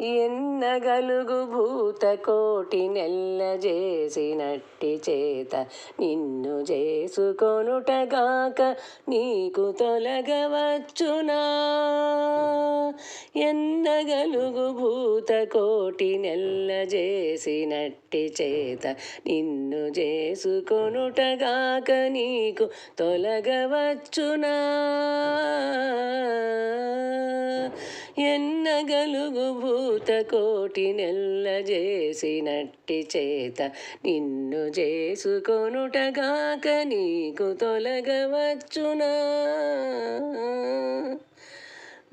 ఎన్నగలుగు భూత కోటి నెల్ల చేసినట్టి చేత నిన్ను చేసుకొనుటగాక నీకు తొలగవచ్చునా? ఎన్నగలుగు భూత కోటి నెల్ల చేసినట్టి చేత నిన్ను చేసుకొనుటగాక నీకు తొలగవచ్చునా? ఎన్నగలుగు భూత కోటి నెల్ల చేసినట్టి చేత నిన్ను చేసుకొనుటగాక నీకు తొలగవచ్చునా?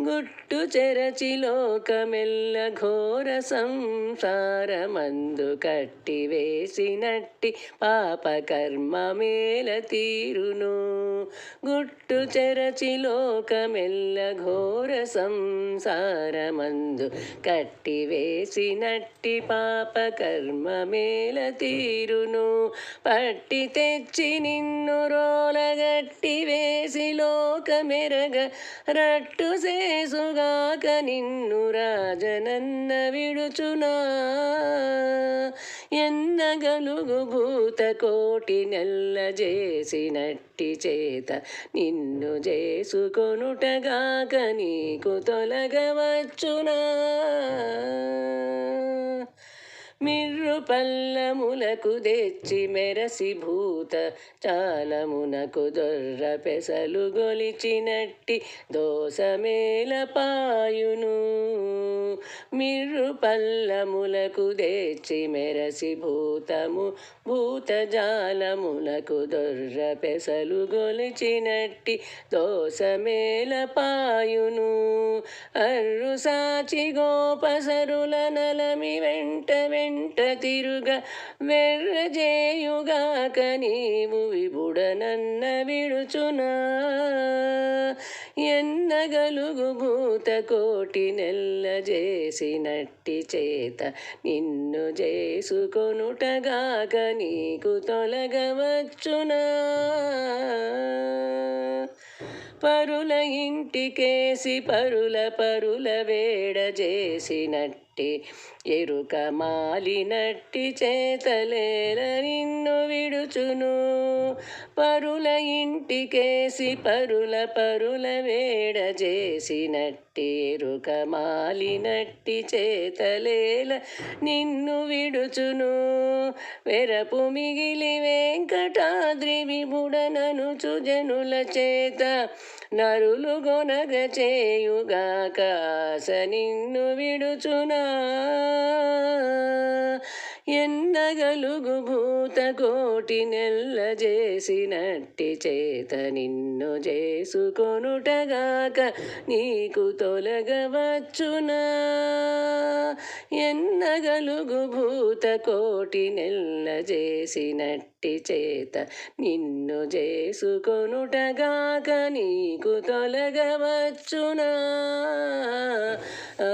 గుట్టు చెరచి లోకమెల్ల ఘోర సంసారమందు కట్టి వేసినట్టి పాప మేల తీరును. గుట్టు చెరచి లోకమెల్ల ఘోర సంసారమందు కట్టి వేసినట్టి పాప మేల తీరును. పట్టి తెచ్చి నిన్ను రోలగట్టి వేసి లోకమెరగ రట్టు సే చేసుగాక నిన్ను రాజనన్న విడుచునా? ఎన్నగలుగు భూత కోటి నెల్ల చేసినట్టి చేత నిన్ను చేసుకొనుటగాక నీకు తొలగవచ్చునా? మిర్రు పల్లములకు తెచ్చి మెరసి భూత చాలమునకు దొర్ర పెసలు గొలిచినట్టి దోసమేల పాయును. మిర్రు పల్లములకు తెచ్చి మెరసి భూతము భూత జాలములకు దొర్ర పెసలు గొలిచినట్టి దోసమేల పాయును. అర్రు సాచి గోపసరుల నలమి వెంట వెంట తిరుగ వెర్రజేయుగాక నీవు విబుడనన్న విడుచునా ఎన్నగలుగు భూత కోటి నెల్ల చేసినట్టి చేత నిన్ను చేసుకొనుటగాక నీకు తొలగవచ్చునా పరుల ఇంటికేసి పరుల పరుల వేడ చేసినట్టి ఎరుక మాలినట్టి చేతలేల నిన్ను విడుచును. పరుల ఇంటికేసి పరుల పరుల వేడ చేసినట్టి ఎరుక మాలినట్టి చేతలేల నిన్ను విడుచును. వెరపు మిగిలి వెంకటాద్రి విభుడననుచు జనుల చేత నరులు గొనగ చేయుగాక నిన్ను విడుచునా. నగలుగు భూత కోటి నెల్ల చేసినట్టి చేత నిన్ను చేసుకొనుటగాక నీకు తొలగవచ్చునా? ఎన్నగలుగు భూత కోటి నెల్ల చేసినట్టి చేత నిన్ను చేసుకొనుటగాక నీకు తొలగవచ్చునా? ఆ